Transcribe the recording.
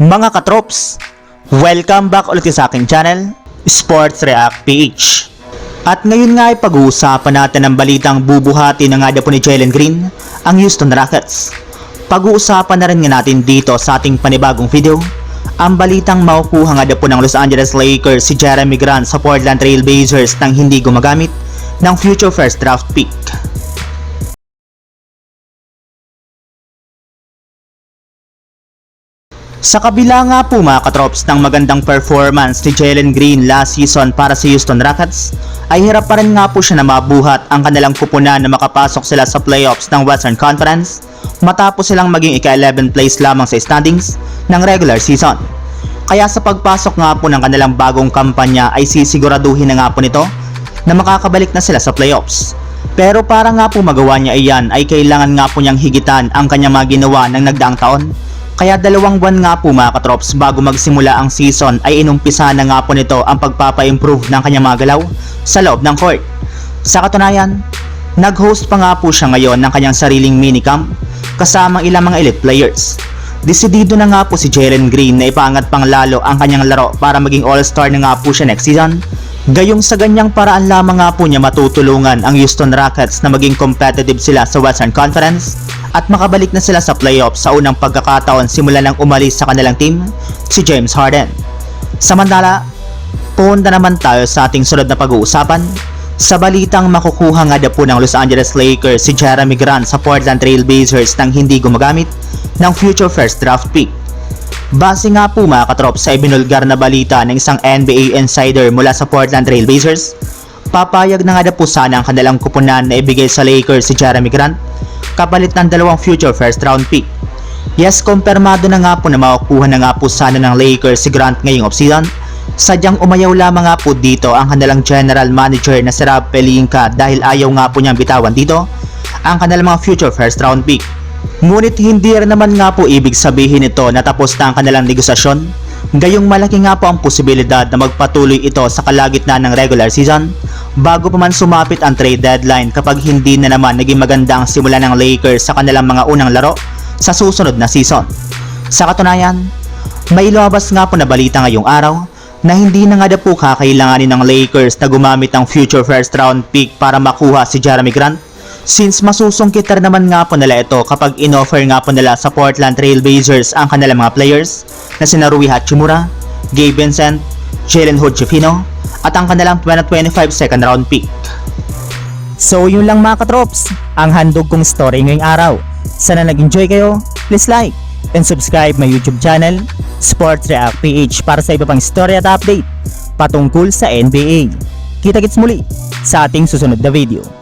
Mga katrops, welcome back ulit sa aking channel, Sports React PH. At ngayon nga ay pag-uusapan natin ang balitang bubuhati na nga po ni Jalen Green, ang Houston Rockets. Pag-uusapan na rin nga natin dito sa ating panibagong video, ang balitang makukuha nga po ng Los Angeles Lakers si Jeremy Grant sa Portland Trail Blazers nang hindi gumagamit ng future first draft pick. Sa kabila nga po mga katrops ng magandang performance ni Jalen Green last season para sa Houston Rockets, ay hirap pa rin nga po siya na mabuhat ang kanilang kupunan na makapasok sila sa playoffs ng Western Conference matapos silang maging ika-11 place lamang sa standings ng regular season. Kaya sa pagpasok nga po ng kanilang bagong kampanya ay sisiguraduhin na nga po nito na makakabalik na sila sa playoffs. Pero para nga po magawa niya iyan ay kailangan nga po niyang higitan ang kanyang mga ginawa ng nagdaang taon kaya dalawang buwan nga po mga katrops bago magsimula ang season ay inumpisa na nga po nito ang pagpapa-improve ng kanyang mga galaw sa loob ng court. Sa katunayan, nag-host pa nga po siya ngayon ng kanyang sariling minicamp kasamang ilang mga elite players. Desidido na nga po si Jalen Green na ipaangat pang lalo ang kanyang laro para maging all-star na nga po siya next season. Gayong sa ganyang paraan lamang nga po niya matutulungan ang Houston Rockets na maging competitive sila sa Western Conference at makabalik na sila sa playoffs sa unang pagkakataon simula nang umalis sa kanilang team, si James Harden. Samantala, punta naman tayo sa ating sunod na pag-uusapan sa balitang makukuha nga daw po ng Los Angeles Lakers si Jeremy Grant sa Portland Trail Blazers nang hindi gumagamit ng future first draft pick. Base nga po mga katrop sa ibinulgar na balita ng isang NBA insider mula sa Portland Trail Blazers, papayag na nga daw po sana ang kanilang kupunan na ibigay sa Lakers si Jeremy Grant kapalit ng dalawang future first round pick. Yes, kumpirmado na nga po na makukuha na nga po sana ng Lakers si Grant ngayong offseason. Sadyang umayaw lamang nga po dito ang kanilang general manager na si Rob Pelinka dahil ayaw nga po niyang bitawan dito ang kanilang mga future first round pick. Ngunit hindi rin naman nga po ibig sabihin ito na tapos na ang kanilang negosasyon. Gayong malaki nga po ang posibilidad na magpatuloy ito sa kalagitnaan ng regular season bago pa man sumapit ang trade deadline kapag hindi na naman naging maganda ang simula ng Lakers sa kanilang mga unang laro sa susunod na season. Sa katunayan, may lumabas nga po na balita ngayong araw na hindi na nga daw po kakailanganin ng Lakers na gumamit ng future first round pick para makuha si Jeremy Grant since masusungkit naman nga po nila ito kapag inoffer nga po nila sa Portland Trail Blazers ang kanilang mga players na sina Rui Hachimura, Gabe Vincent, Jalen Hood Chifino at ang kanilang 2025 second round pick. So yun lang mga katrops, ang handog kong story ngayong araw. Sana nag-enjoy kayo, please like and subscribe my YouTube channel, Sports React PH para sa iba pang story at update patungkol sa NBA. Kita-kits muli sa ating susunod na video.